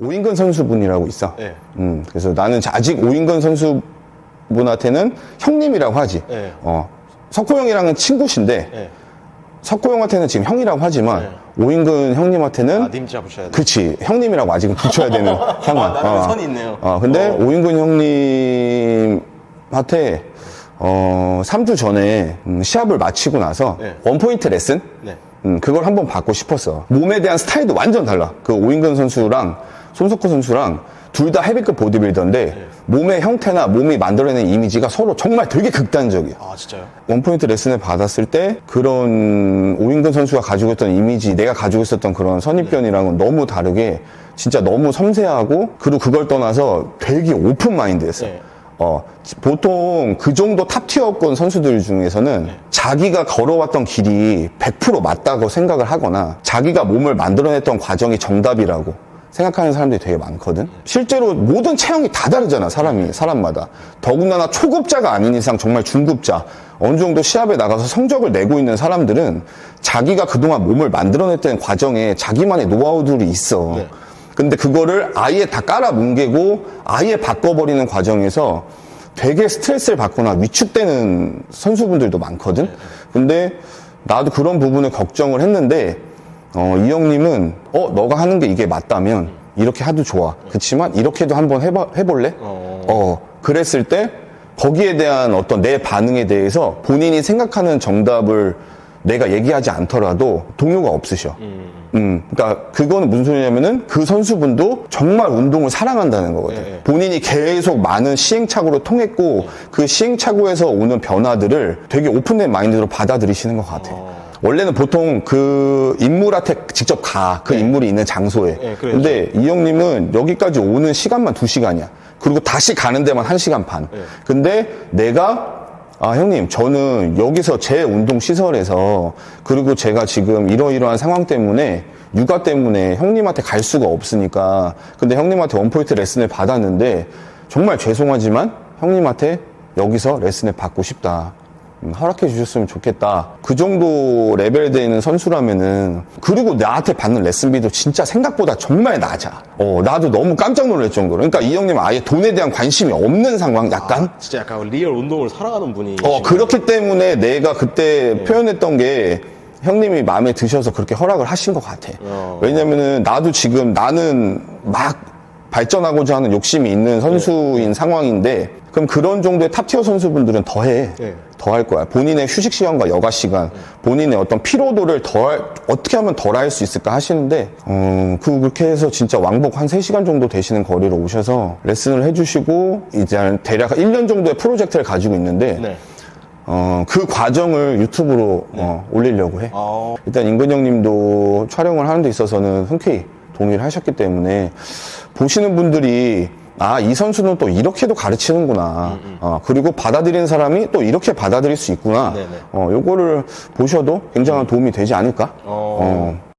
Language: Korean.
오인근 선수분이라고 있어. 네. 음, 그래서 나는 아직 오인근 선수분한테는 형님이라고 하지. 네. 어, 석호 형이랑은 친구신데, 네. 석호 형한테는 지금 형이라고 하지만, 네. 오인근 형님한테는 아, 님자 붙여야 돼. 그치 형님이라고 아직은 붙여야 되는 상황. 아, 나름의 선이 있네요. 어, 근데 어. 오인근 형님한테 어 3주 전에 음, 시합을 마치고 나서 네. 원포인트 레슨 네. 음, 그걸 한번 받고 싶었어. 몸에 대한 스타일도 완전 달라. 그 오인근 선수랑 손석구 선수랑 둘 다 헤비급 보디빌더인데 네. 몸의 형태나 몸이 만들어내는 이미지가 서로 정말 되게 극단적이야. 아, 진짜요? 원포인트 레슨을 받았을 때 그런 오인근 선수가 가지고 있던 이미지, 내가 가지고 있었던 그런 선입견이랑은 너무 다르게 진짜 너무 섬세하고 그리고 그걸 떠나서 되게 오픈 마인드였어. 네. 어, 보통 그 정도 탑티어권 선수들 중에서는 자기가 걸어왔던 길이 100% 맞다고 생각을 하거나 자기가 몸을 만들어냈던 과정이 정답이라고 생각하는 사람들이 되게 많거든. 실제로 모든 체형이 다 다르잖아, 사람이, 사람마다. 더군다나 초급자가 아닌 이상 정말 중급자, 어느 정도 시합에 나가서 성적을 내고 있는 사람들은 자기가 그동안 몸을 만들어냈던 과정에 자기만의 노하우들이 있어. 네. 근데 그거를 아예 다 깔아 뭉개고 아예 바꿔버리는 과정에서 되게 스트레스를 받거나 위축되는 선수분들도 많거든. 근데 나도 그런 부분을 걱정을 했는데 어, 이 형님은 어 너가 하는 게 이게 맞다면 이렇게 하도 좋아. 그렇지만 이렇게도 한번 해봐, 해볼래? 어. 어 그랬을 때 거기에 대한 어떤 내 반응에 대해서 본인이 생각하는 정답을 내가 얘기하지 않더라도 동요가 없으셔. 음, 그러니까 그거는 무슨 소리냐면은 그 선수분도 정말 운동을 사랑한다는 거거든. 네. 본인이 계속 많은 시행착오를 통했고 그 시행착오에서 오는 변화들을 되게 오픈된 마인드로 받아들이시는 것 같아. 어. 원래는 보통 그 인물한테 직접 가, 그 인물이 있는 장소에. 네, 그래야죠. 근데 이 형님은 여기까지 오는 시간만 두 시간이야. 그리고 다시 가는 데만 한 시간 반. 네. 근데 내가 아, 형님, 저는 여기서 제 운동 시설에서 그리고 제가 지금 이러이러한 상황 때문에 육아 때문에 형님한테 갈 수가 없으니까 근데 형님한테 원포인트 레슨을 받았는데 정말 죄송하지만 형님한테 여기서 레슨을 받고 싶다. 음, 허락해 주셨으면 좋겠다. 그 정도 레벨에 되는 선수라면은 그리고 나한테 받는 레슨비도 진짜 생각보다 정말 낮아. 어, 나도 너무 깜짝 놀랄 정도로. 그러니까 이 형님은 아예 돈에 대한 관심이 없는 상황 약간 진짜 약간 리얼 운동을 사랑하는 분이. 어, 그렇기 때문에 내가 그때 표현했던 게 형님이 마음에 드셔서 그렇게 허락을 하신 것 같아. 어. 왜냐면은 나도 지금 나는 막 발전하고자 하는 욕심이 있는 선수인 상황인데 그럼 그런 정도의 탑티어 선수분들은 더 해. 네. 더 할 거야. 본인의 휴식 시간과 여가 시간, 본인의 어떤 피로도를 덜, 어떻게 하면 덜 할 수 있을까 하시는데, 어, 그- 그렇게 해서 진짜 왕복 한 3시간 정도 되시는 거리로 오셔서 레슨을 해주시고, 이제 한 대략 1년 정도의 프로젝트를 가지고 있는데, 네. 어, 그 과정을 유튜브로 어, 올리려고 해. 아, 일단 임근 형님도 촬영을 하는 데 있어서는 흔쾌히 동의를 하셨기 때문에 보시는 분들이 아, 이 선수는 또 이렇게도 가르치는구나. 어, 그리고 받아들이는 사람이 또 이렇게 받아들일 수 있구나. 네네. 어, 요거를 보셔도 굉장한 도움이 되지 않을까? 어. 어,